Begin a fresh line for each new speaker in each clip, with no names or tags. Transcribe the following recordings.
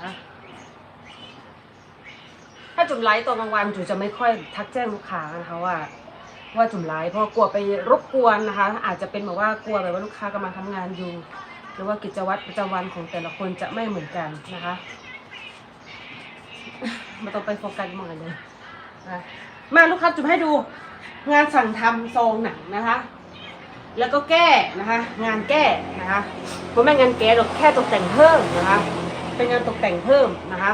นะคะ ถ้าจุ่มไลฟ์ตอนกลางวันจุ๋มจะไม่ค่อยทักแจ้งลูกค้านะคะว่า ว่าจุ่มไลฟ์เพราะกลัวไปรบกวนนะคะ อาจจะเป็นแบบว่ากลัวแบบว่าลูกค้ากำลังทำงานอยู่ หรือว่ากิจวัตรประจำวันของแต่ละคนจะไม่เหมือนกันนะคะมาต้องไปโฟกัสมองกันเลยมาลูกค้าจุ่มให้ดูงานสั่งทำซองหนังนะคะ แล้วก็แก้นะคะ งานแก้นะคะผมไม่งานแก้หรอกแค่ตกแต่งเพิ่มนะคะ เป็นงานตกแต่งเพิ่มนะคะ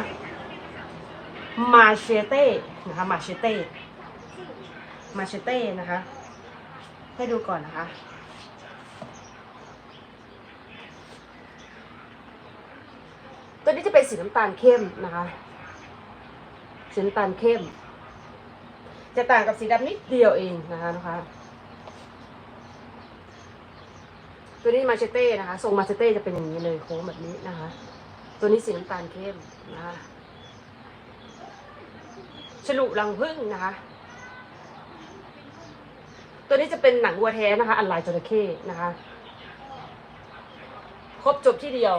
มาเชเต้นะคะมาเชเต้มาเชเต้นะคะ ให้ดูก่อนนะคะ ตัวนี้จะเป็นสีน้ำตาลเข้มนะคะสีน้ำตาลเข้ม จะต่างกับสีดำนิดเดียวเองนะคะนะคะ ตัวนี้มาเชเต้นะคะทรงมาเชเต้จะเป็นอย่างนี้เลยโค้งแบบนี้นะคะ ตัวนี้สีน้ำตาลเข้มนะคะฉลุรังผึ้งนะคะ ตัวนี้จะเป็นหนังวัวแท้นะคะ อันลายจระเข้นะคะ ครบจบที่เดียว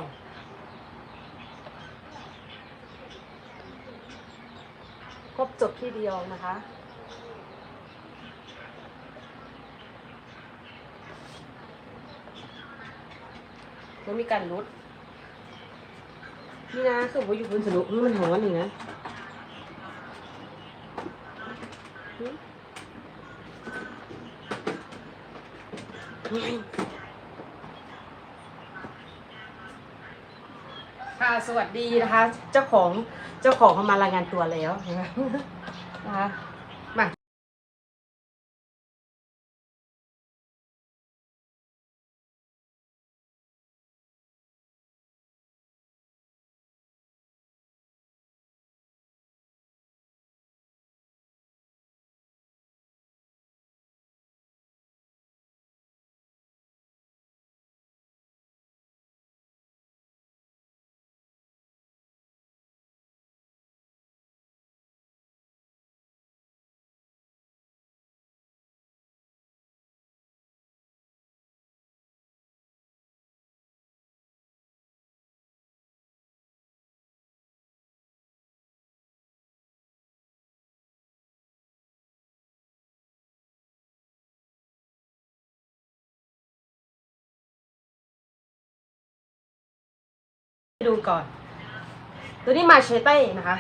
ครบจบที่เดียวนะคะแล้วมีการลด นี่นะคือว่าอยู่บนสนุกมันหอนอยู่นะหึค่ะสวัสดีนะคะ เจ้าของเจ้าของเขามารายงานตัวแล้วนะคะนะคะ ดูก่อน ตัวนี้มาเชเต้นะคะ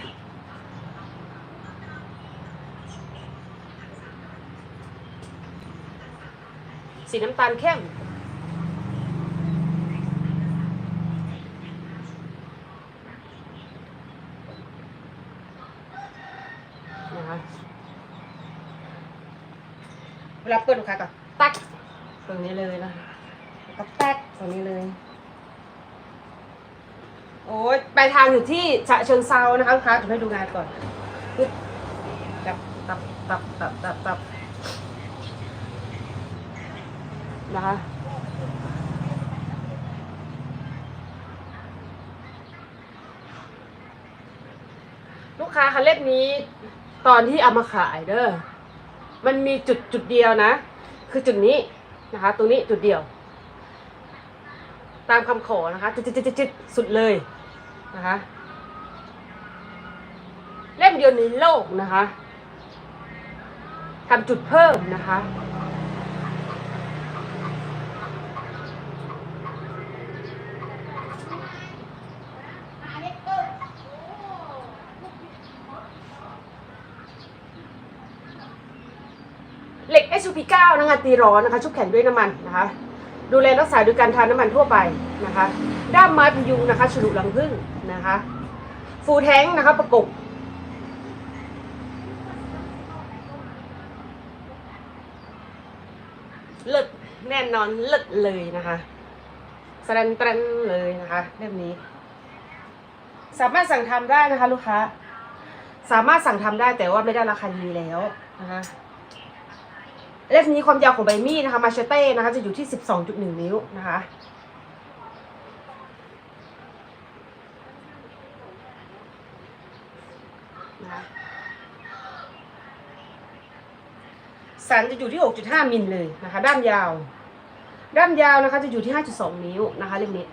สีน้ำตาลเข้มนะคะเวลาเปิดลูกค้าก็ตักตรงนี้เลยนะคะแล้วก็แตกตรงนี้เลย โอ้ยปลายทางอยู่ที่ฉะเชิงเซานะคะลูกค้าจะให้ดูงานก่อนปึ๊บตับตับตับตับตับตับนะคะลูกค้าคะเล่มนี้ ตอนที่เอามาขายเด้อมันมีจุดจุดเดียวนะ คือจุดนี้นะคะ ตรงนี้จุดเดียว ตามคำขอนะคะจุดจุดจุดจุดสุดเลย นะคะ เล่มเดียวในโลกนะคะทำจุดเพิ่มนะคะ เหล็ก SUP9 นะคะตีร้อนนะคะ ชุบแข็งด้วยน้ำมันนะคะ ดูแลรักษาโดยการทานน้ำมันทั่วไปนะคะ ด้ามไม้พยุงนะคะฉลุรังผึ้งนะคะ ฟูแท้งนะคะประกบเลิศแน่นอนเลิศเลยนะคะสรันตรันเลยนะคะเล่มนี้ สามารถสั่งทำได้นะคะ ลูกค้า สามารถสั่งทำได้แต่ว่าไม่ได้ราคาดีแล้วนะคะ เล่มนี้ความยาวของใบมีดนะคะมาเชเต้นะคะจะอยู่ที่ 12.1 นิ้วนะคะนะคะสันจะอยู่ที่ 6.5 มิลเลยนะคะ ด้ามยาว ด้ามยาวนะคะจะอยู่ที่ 5.2 นิ้วนะคะเล่มนี้